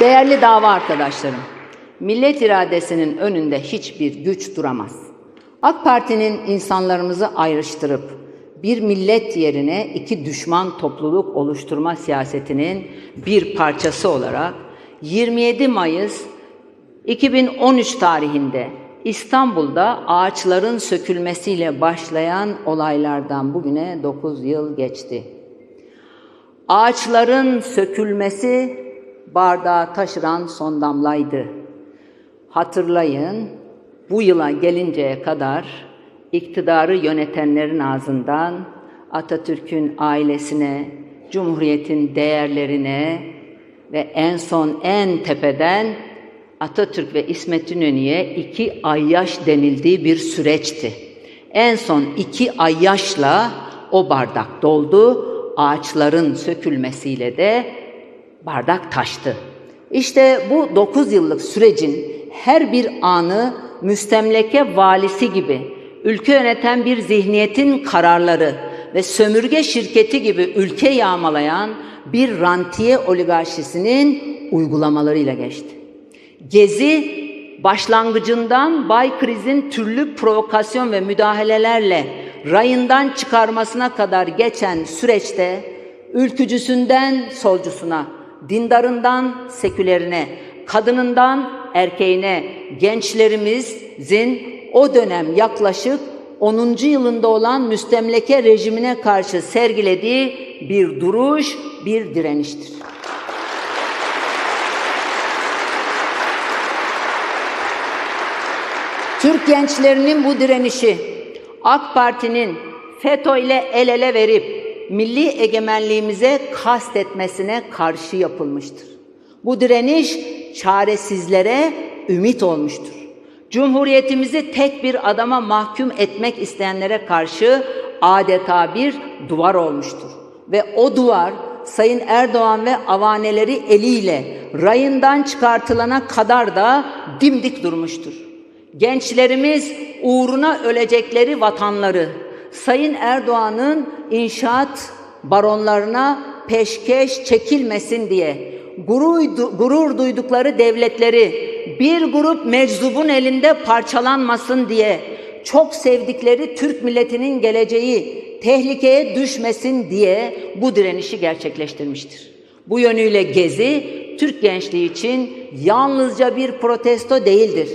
Değerli dava arkadaşlarım, millet iradesinin önünde hiçbir güç duramaz. AK Parti'nin insanlarımızı ayrıştırıp bir millet yerine iki düşman topluluk oluşturma siyasetinin bir parçası olarak 27 Mayıs 2013 tarihinde İstanbul'da ağaçların sökülmesiyle başlayan olaylardan bugüne 9 yıl geçti. Ağaçların sökülmesi bardağı taşıran son damlaydı. Hatırlayın, bu yıla gelinceye kadar iktidarı yönetenlerin ağzından Atatürk'ün ailesine, Cumhuriyet'in değerlerine ve en son en tepeden Atatürk ve İsmet İnönü'ye iki ayyaş denildiği bir süreçti. En son iki ayyaşla o bardak doldu, ağaçların sökülmesiyle de bardak taştı. İşte bu 9 yıllık sürecin her bir anı müstemleke valisi gibi ülke yöneten bir zihniyetin kararları ve sömürge şirketi gibi ülke yağmalayan bir rantiye oligarşisinin uygulamalarıyla geçti. Gezi başlangıcından Bay Kriz'in türlü provokasyon ve müdahalelerle rayından çıkarmasına kadar geçen süreçte ülkücüsünden solcusuna, dindarından sekülerine, kadınından erkeğine, gençlerimizin o dönem yaklaşık 10. yılında olan müstemleke rejimine karşı sergilediği bir duruş, bir direniştir. Türk gençlerinin bu direnişi AK Parti'nin FETÖ ile el ele verip milli egemenliğimize kastetmesine karşı yapılmıştır. Bu direniş çaresizlere ümit olmuştur. Cumhuriyetimizi tek bir adama mahkum etmek isteyenlere karşı adeta bir duvar olmuştur. Ve o duvar Sayın Erdoğan ve avaneleri eliyle rayından çıkartılana kadar da dimdik durmuştur. Gençlerimiz uğruna ölecekleri vatanları Sayın Erdoğan'ın inşaat baronlarına peşkeş çekilmesin diye gurur, duydukları devletleri bir grup meczubun elinde parçalanmasın diye çok sevdikleri Türk milletinin geleceği tehlikeye düşmesin diye bu direnişi gerçekleştirmiştir. Bu yönüyle Gezi Türk gençliği için yalnızca bir protesto değildir.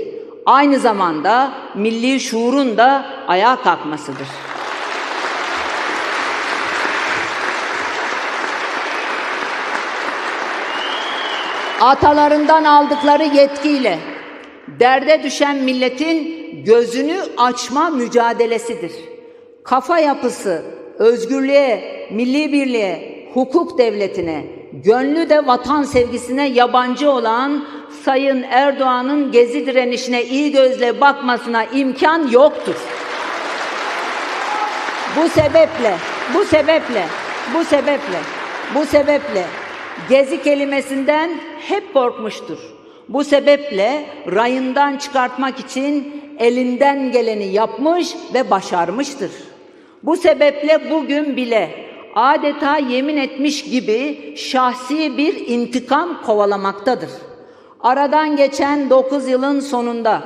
Aynı zamanda milli şuurun da ayağa kalkmasıdır. Atalarından aldıkları yetkiyle derde düşen milletin gözünü açma mücadelesidir. Kafa yapısı özgürlüğe, milli birliğe, hukuk devletine, gönlü de vatan sevgisine yabancı olan Sayın Erdoğan'ın gezi direnişine iyi gözle bakmasına imkan yoktur. Bu sebeple, bu sebeple, bu sebeple, bu sebeple gezi kelimesinden hep korkmuştur. Bu sebeple rayından çıkartmak için elinden geleni yapmış ve başarmıştır. Bu sebeple bugün bile adeta yemin etmiş gibi şahsi bir intikam kovalamaktadır. Aradan geçen 9 yılın sonunda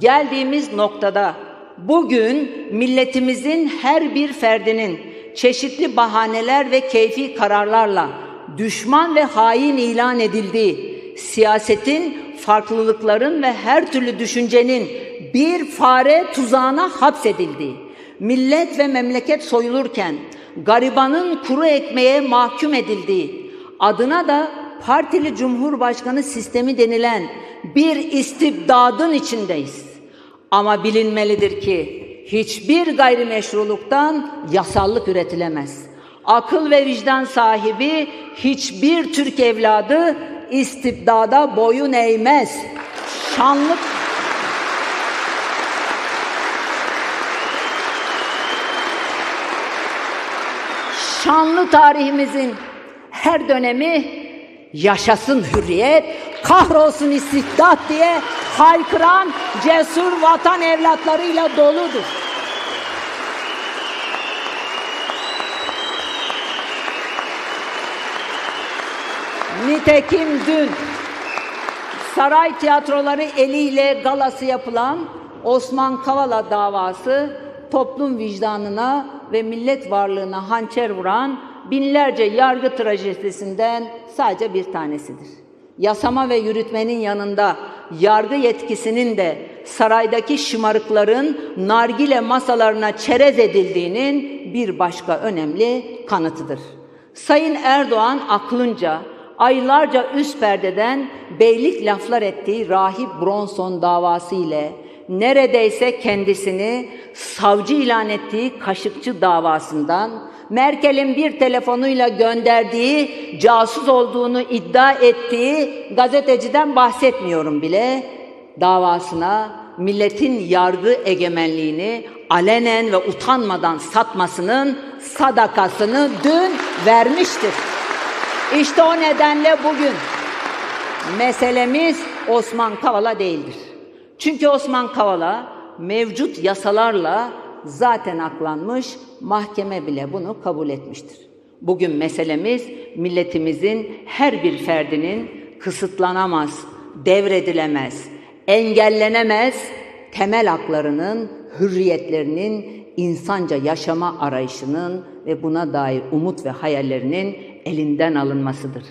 geldiğimiz noktada bugün milletimizin her bir ferdinin çeşitli bahaneler ve keyfi kararlarla düşman ve hain ilan edildiği, siyasetin, farklılıkların ve her türlü düşüncenin bir fare tuzağına hapsedildiği, millet ve memleket soyulurken garibanın kuru ekmeğe mahkum edildiği, adına da partili cumhurbaşkanı sistemi denilen bir istibdadın içindeyiz. Ama bilinmelidir ki hiçbir gayrimeşruluktan yasallık üretilemez. Akıl ve vicdan sahibi hiçbir Türk evladı istibdada boyun eğmez. Şanlı Şanlı tarihimizin her dönemi yaşasın hürriyet, kahrolsun istibdat diye haykıran cesur vatan evlatlarıyla doludur. Nitekim dün saray tiyatroları eliyle galası yapılan Osman Kavala davası toplum vicdanına ve millet varlığına hançer vuran binlerce yargı trajedisinden sadece bir tanesidir. Yasama ve yürütmenin yanında yargı yetkisinin de saraydaki şımarıkların nargile masalarına çerez edildiğinin bir başka önemli kanıtıdır. Sayın Erdoğan aklınca aylarca üst perdeden beylik laflar ettiği Rahip Bronson davası ile neredeyse kendisini savcı ilan ettiği Kaşıkçı davasından, Merkel'in bir telefonuyla gönderdiği, casus olduğunu iddia ettiği gazeteciden bahsetmiyorum bile, davasına milletin yargı egemenliğini alenen ve utanmadan satmasının sadakasını dün vermiştir. İşte o nedenle bugün meselemiz Osman Kavala değildir. Çünkü Osman Kavala mevcut yasalarla zaten aklanmış, mahkeme bile bunu kabul etmiştir. Bugün meselemiz milletimizin her bir ferdinin kısıtlanamaz, devredilemez, engellenemez temel haklarının, hürriyetlerinin, insanca yaşama arayışının ve buna dair umut ve hayallerinin elinden alınmasıdır.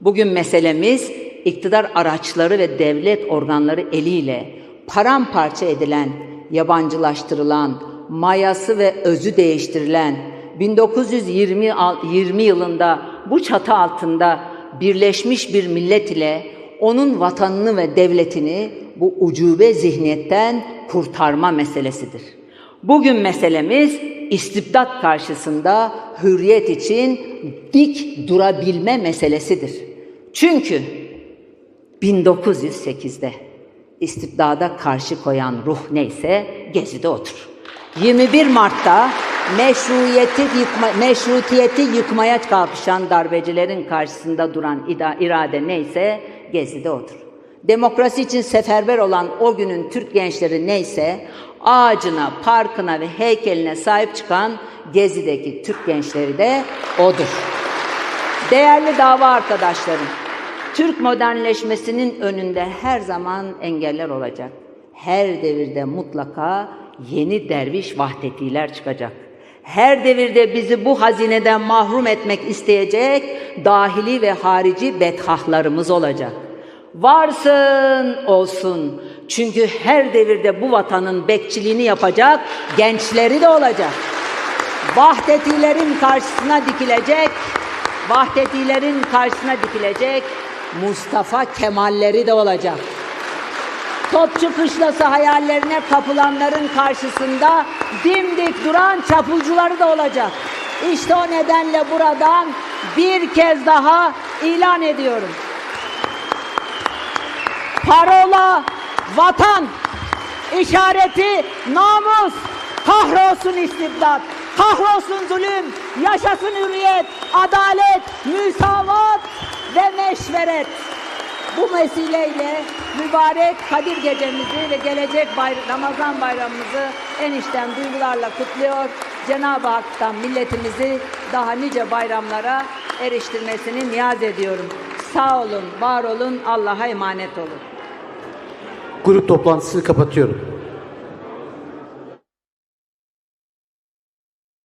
Bugün meselemiz iktidar araçları ve devlet organları eliyle paramparça edilen, yabancılaştırılan, mayası ve özü değiştirilen 1920 al- 20 yılında bu çatı altında birleşmiş bir millet ile onun vatanını ve devletini bu ucube zihniyetten kurtarma meselesidir. Bugün meselemiz istibdat karşısında hürriyet için dik durabilme meselesidir. Çünkü 1908'de istibdada karşı koyan ruh neyse Gezi'de otur. 21 Mart'ta meşruiyeti, yıkma, meşrutiyeti yıkmaya kalkışan darbecilerin karşısında duran irade neyse Gezi'de otur. Demokrasi için seferber olan o günün Türk gençleri neyse ağacına, parkına ve heykeline sahip çıkan Gezi'deki Türk gençleri de odur. Değerli dava arkadaşlarım, Türk modernleşmesinin önünde her zaman engeller olacak. Her devirde mutlaka yeni derviş vahdetiler çıkacak. Her devirde bizi bu hazineden mahrum etmek isteyecek dahili ve harici bedhahlarımız olacak. Varsın olsun. Çünkü her devirde bu vatanın bekçiliğini yapacak gençleri de olacak. Vahdetilerin karşısına dikilecek, Vahdetilerin karşısına dikilecek Mustafa Kemalleri de olacak. Topçu kışlası hayallerine kapılanların karşısında dimdik duran çapulcuları da olacak. İşte o nedenle buradan bir kez daha ilan ediyorum. Parola vatan, işareti namus, kahrolsun istibdat, kahrolsun zulüm, yaşasın hürriyet, adalet, müsavat ve meşveret. Bu vesileyle mübarek Kadir gecemizi ve gelecek bayr- Ramazan bayramımızı en içten duygularla kutluyor. Cenab-ı Hak'tan milletimizi daha nice bayramlara eriştirmesini niyaz ediyorum. Sağ olun, var olun, Allah'a emanet olun. Grup toplantısını kapatıyorum.